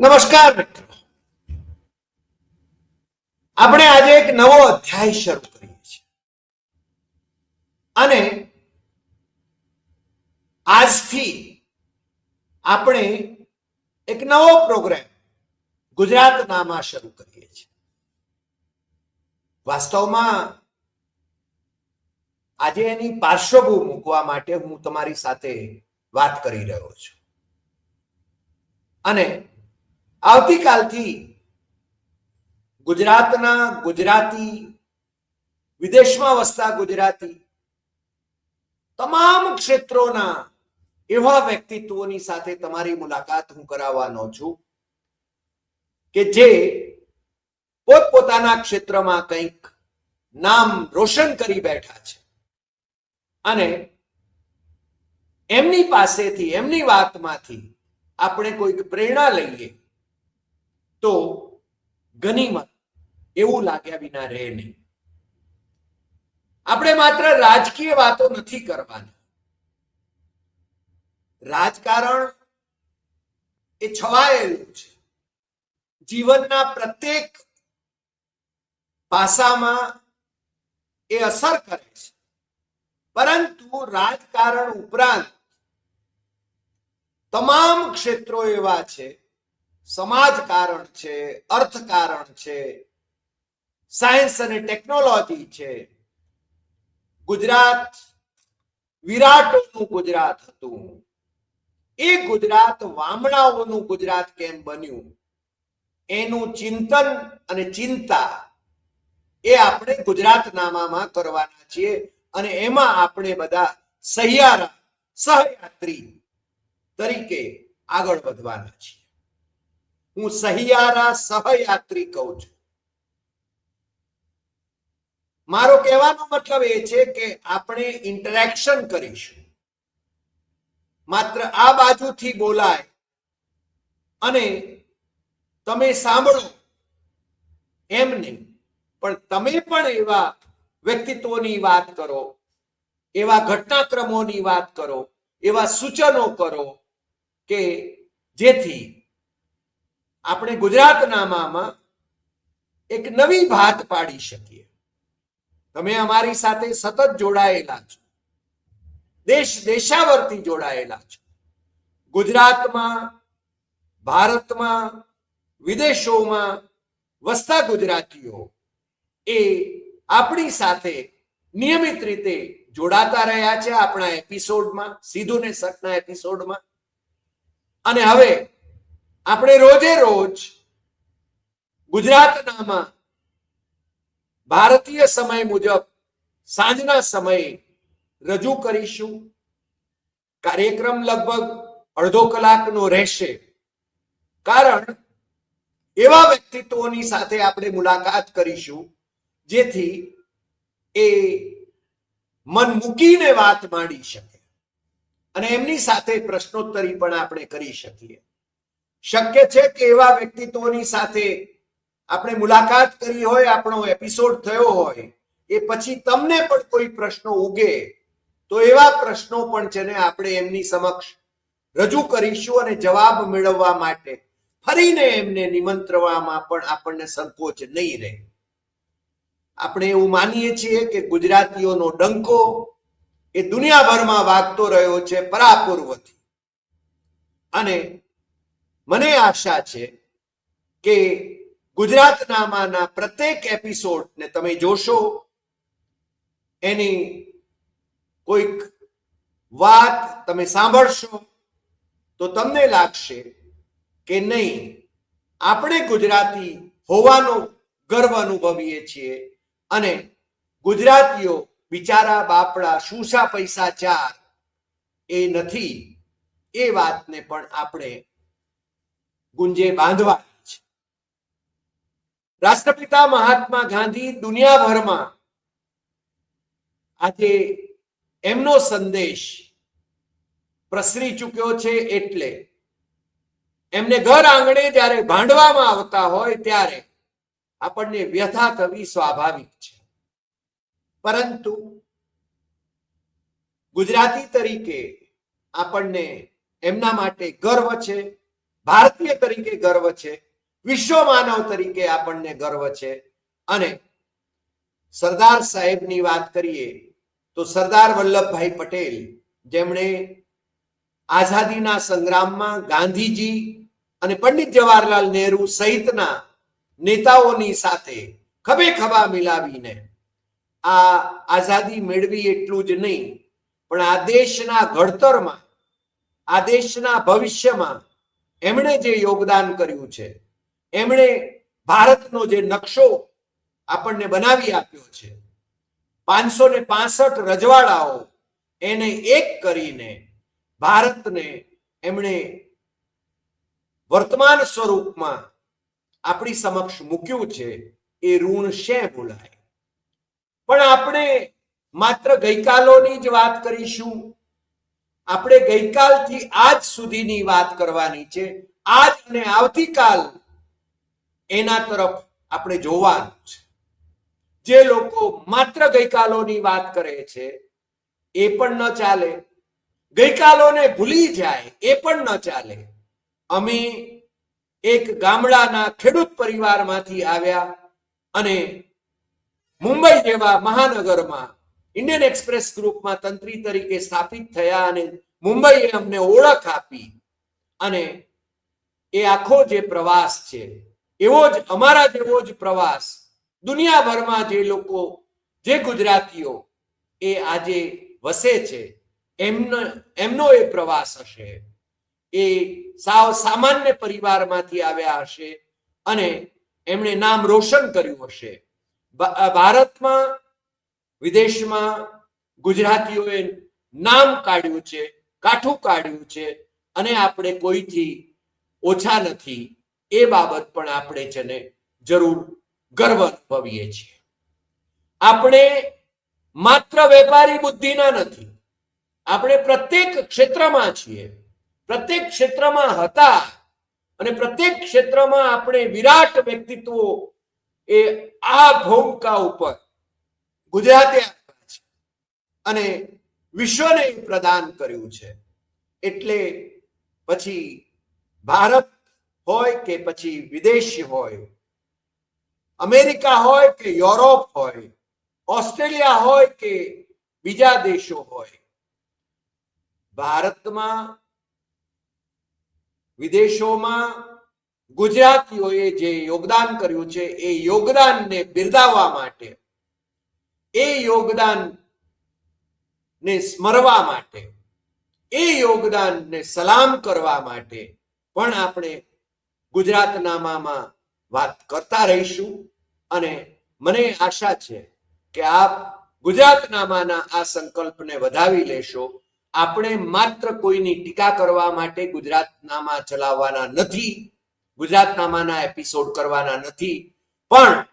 નમસ્કાર મિત્રો. આપણે આજે એક નવો અધ્યાય શરૂ કરીએ છીએ. અને આજથી આપણે એક નવો પ્રોગ્રામ ગુજરાતનામાં શરૂ કરીએ છીએ. વાસ્તવમાં આજે એની પાર્શ્વભૂ મૂકવા માટે હું તમારી સાથે વાત કરી રહ્યો છું. અને આવતીકાલથી ગુજરાતના ગુજરાતી, વિદેશમાં વસતા ગુજરાતી તમામ ક્ષેત્રોના એવા વ્યક્તિત્વોની સાથે તમારી મુલાકાત હું કરાવવાનો છું કે જે પોતપોતાના ક્ષેત્રમાં કંઈક નામ રોશન કરી બેઠા છે. અને એમની પાસેથી, એમની વાતમાંથી આપણે કોઈક પ્રેરણા લઈએ. તો ગનીમત એવું લાગ્યા વિના રહે નહીં. આપણે માત્ર રાજકીય વાતો નથી કરવાની. રાજકારણ એ છવાયેલું છે. જીવનના પ્રત્યેક પાસામાં એ અસર કરે છે. પરંતુ રાજકારણ ઉપરાંત તમામ ક્ષેત્રો એવા છે સમાજકારણ છે અર્થકારણ છે, સાયન્સ અને ટેકનોલોજી છે. ગુજરાત વિરાટનું ગુજરાત હતું. એ ગુજરાત વામણાઓનું ગુજરાત કેમ બન્યું? એનું ચિંતન અને ચિંતા એ આપણે ગુજરાતનામામાં કરવાના છીએ અને એમાં આપણે બધા સહિયારા સહયાત્રી તરીકે આગળ વધવાના છીએ. હું સહિયારા સહયાત્રી કહું છું. મારો કહેવાનો મતલબ એ છે કે આપણે ઇન્ટરેક્શન કરીશું. માત્ર આ બાજુથી બોલાય અને તમે સાંભળો એમ નહીં, પણ તમે પણ એવા વ્યક્તિત્વની વાત કરો, એવા ઘટનાક્રમોની વાત કરો, એવા સૂચનો કરો કે જેથી આપણે ગુજરાતનામામાં એક નવી ભાત પાડી શકીએ. તમે અમારી સાથે સતત જોડાયેલા છો. દેશ દેશાવર્તી જોડાયેલા છો. ગુજરાતમાં, ભારતમાં, વિદેશોમાં વસતા ગુજરાતીઓ એ આપણી સાથે નિયમિત રીતે જોડાતા રહ્યા છે આપણા એપિસોડમાં સીધું ને સટના એપિસોડમાં. અને હવે આપણે રોજે રોજ ગુજરાતનામાં ભારતીય સમય મુજબ સાંજના સમયે રજૂ કરીશું. કાર્યક્રમ લગભગ અડધો કલાકનો રહેશે. કારણ એવા વ્યક્તિત્વોની સાથે આપણે મુલાકાત કરીશું, જેથી એ મન મૂકીને વાત માંડી શકે. અને એમની સાથે પ્રશ્નોત્તરી પણ આપણે કરી શકીએ. શક્ય છે કે એવા વ્યક્તિત્વોની સાથે આપણે મુલાકાત કરી હોય, આપણો એપિસોડ થયો હોય, એ પછી તમને પણ કોઈ પ્રશ્નો ઉગે, તો એવા પ્રશ્નો પણ છે ને આપણે એમની સમક્ષ રજૂ કરીશું અને જવાબ મેળવવા માટે ફરીને એમને નિમંત્રવામાં પણ આપણને સંકોચ નહીં રહે. આપણે એવું માનીએ છીએ કે ગુજરાતીઓનો ડંકો એ દુનિયાભરમાં વાગતો રહ્યો છે પરાપૂર્વથી. અને મને આશા છે કે ગુજરાતનામાના પ્રત્યેક એપિસોડને તમે જોશો, એની કોઈક વાત તમે સાંભળશો, તો તમને લાગશે કે નહીં, આપણે ગુજરાતી હોવાનો ગર્વ અનુભવીએ છીએ અને ગુજરાતીઓ બિચારા બાપડા શુંશા પૈસા ચાર એ નથી, એ વાતને પણ આપણે ગુંજે બાંધવાની રાષ્ટ્રપિતા મહાત્મા ગાંધી દુનિયાભરમાં આજે એમનો સંદેશ પ્રસરી ચૂક્યો છે એટલે એમને ઘર આંગણે જ્યારે ભાંડવામાં આવતા હોય ત્યારે આપણને વ્યથા થવી સ્વાભાવિક છે. પરંતુ ગુજરાતી તરીકે આપણને એમના માટે ગર્વ છે. ભારતીય તરીકે ગર્વ છે, વિશ્વ માનવ તરીકે આપણને ગર્વ છે. અને સરદાર સાહેબની વાત કરીએ તો સરદાર વલ્લભભાઈ પટેલ, જેમણે આઝાદીના સંગ્રામમાં ગાંધીજી અને પંડિત જવાહરલાલ નહેરુ સહિતના નેતાઓની સાથે ખભે ખભા મિલાવીને આ આઝાદી મેળવી એટલું જ નહીં, પણ આ દેશના ઘડતરમાં, આ દેશના ભવિષ્યમાં એમણે જે યોગદાન કર્યું છે, એમણે ભારતનો જે નકશો આપણને બનાવી આપ્યો છે, પાંચસો ને પાસઠ રજવાડાઓ એને એક કરીને ભારતને એમણે વર્તમાન સ્વરૂપમાં આપણી સમક્ષ મૂક્યું છે, એ ઋણ શે બોલાય. પણ આપણે માત્ર ગઈકાલોની જ વાત કરીશું આપણે ગઈકાલથી આજ સુધીની વાત કરવાની છે. આજ અને આવતીકાલ એના તરફ આપણે જોવાનું છે. જે લોકો માત્ર ગઈકાલોની વાત કરે છે, એ પણ ન ચાલે. ગઈકાલોને ભૂલી જાય, એ પણ ન ચાલે. અમે એક ગામડાના ખેડૂત પરિવારમાંથી આવ્યા અને મુંબઈ જેવા મહાનગરમાં ઇન્ડિયન એક્સપ્રેસ ગ્રુપમાં તંત્રી તરીકે સ્થાપિત થયા અને મુંબઈએ અમને ઓળખ આપી અને એ આખો જે પ્રવાસ છે, એવો જ અમારા જેવો જ પ્રવાસ દુનિયાભરમાં જે લોકો, જે ગુજરાતીઓ એ આજે વસે છે, એમનો એમનો એ પ્રવાસ હશે. એ સાવ સામાન્ય પરિવારમાંથી આવ્યા હશે અને એમણે નામ રોશન કર્યું હશે. ભારતમાં વિદેશમાં ગુજરાતીઓએ નામ કાઢ્યું છે, કાઠું કાઢ્યું છે અને આપણે કોઈથી ઓછા નથી, એ બાબત પણ આપણે છે ને જરૂર ગર્વ અનુભવીએ છીએ. આપણે માત્ર વેપારી બુદ્ધિના નથી, આપણે પ્રત્યેક ક્ષેત્રમાં છીએ, પ્રત્યેક ક્ષેત્રમાં હતા અને પ્રત્યેક ક્ષેત્રમાં આપણે વિરાટ વ્યક્તિત્વો એ આ ભૂમિકા ઉપર ગુજરાતે અને વિશ્વને પ્રદાન કર્યું છે. એટલે પછી ભારત હોય કે પછી વિદેશ હોય, અમેરિકા હોય કે યુરોપ હોય, ઓસ્ટ્રેલિયા હોય કે બીજા દેશો હોય, ભારતમાં વિદેશોમાં ગુજરાતીઓએ જે યોગદાન કર્યું છે, એ યોગદાનને બિરદાવવા માટે એ યોગદાન ને સ્મરવા માટે, એ યોગદાનને સલામ કરવા માટે પણ આપણે ગુજરાતનામામાં વાત કરતા રહીશું. અને મને આશા છે કે આપ ગુજરાતનામાના આ સંકલ્પને વધાવી લેશો. આપણે માત્ર કોઈની ટીકા કરવા માટે ગુજરાતનામા ચલાવવાના નથી, ગુજરાતનામાના એપિસોડ કરવાના નથી. પણ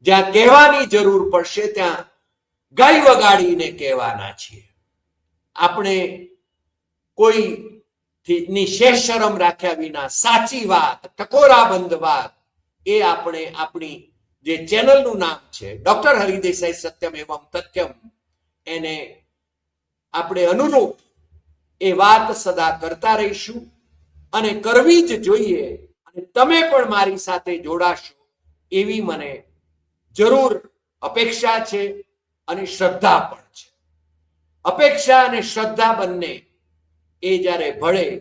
જ્યાં કહેવાની જરૂર પડશે ત્યાં ગાય વગાડીને કહેવાના છીએ. આપણે કોઈ ની શેષ શરમ રાખ્યા વિના સાચી વાત, ટકોરાબંધ વાત એ આપણે આપણી જે ચેનલનું નામ છે, ડોક્ટર હરિદેસાઈ સત્યમ એવમ તથ્યમ એને આપણે અનુરૂપ એ વાત સદા કરતા રહીશું અને કરવી જ જોઈએ અને તમે પણ મારી સાથે જોડાશો એવી મને જરૂર અપેક્ષા છે. અને શ્રદ્ધા પણ છે. અપેક્ષા અને શ્રદ્ધા બંને એ જ્યારે ભળે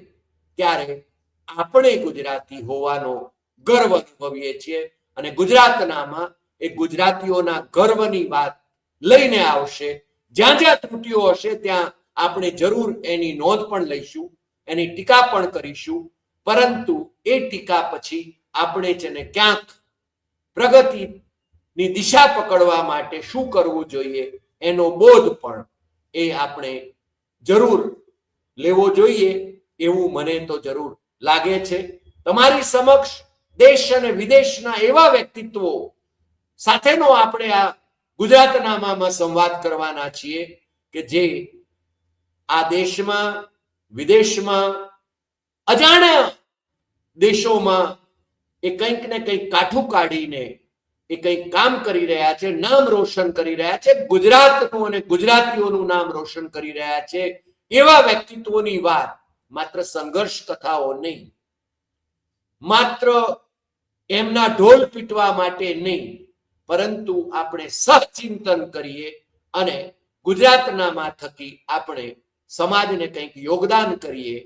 ત્યારે આપણે ગુજરાતી હોવાનો ગર્વ અનુભવીએ છીએ અને ગુજરાતનામાં એ ગુજરાતીઓના ગર્વની વાત લઈને આવશે. જ્યાં જ્યાં ત્રુટીઓ હશે ત્યાં આપણે જરૂર એની નોંધ પણ લઈશું, એની ટીકા પણ કરીશું. પરંતુ એ ટીકા પછી આપણે જેને ક્યાંક ક્યાંક પ્રગતિની દિશા પકડવા માટે શું કરવું જોઈએ એનો બોધ પણ એ આપણે જરૂર લેવો જોઈએ એવું મને તો જરૂર લાગે છે. તમારી સમક્ષ દેશ અને વિદેશના એવા વ્યક્તિત્વો સાથેનો આપણે આ ગુજરાતનામામાં સંવાદ કરવાના છીએ કે જે આ દેશમાં, વિદેશમાં, અજાણ્યા દેશોમાં એ કંઈક ને કંઈક કાઠું કાઢીને એ કંઈક કામ કરી રહ્યા છે, નામ રોશન કરી રહ્યા છે, ગુજરાતનું અને ગુજરાતીઓનું નામ રોશન કરી રહ્યા છે, એવા વ્યક્તિત્વોની વાત માત્ર સંઘર્ષ કથાઓ નહીં. માત્ર એમના ઢોલ પીટવા માટે નહીં, પરંતુ આપણે સહચિંતન કરીએ અને ગુજરાતનામા થકી આપણે સમાજને કંઈક યોગદાન કરીએ,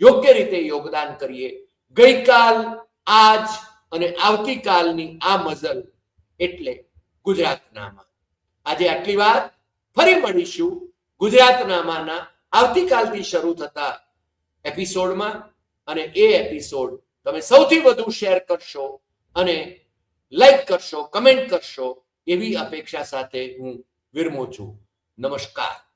યોગ્ય રીતે યોગદાન કરીએ. ગઈકાલ, આજ અને આવતીકાલની આ મઝલ એટલે ગુજરાતનામાં. આજે આટલી વાત ફરી મળીશું. ગુજરાતનામાના આવતીકાલથી શરૂ થતા એપિસોડમાં. અને એ એપિસોડ તમે સૌથી વધુ શેર કરશો અને લાઈક કરશો, કમેન્ટ કરશો એવી અપેક્ષા સાથે હું વિરમું છું. નમસ્કાર.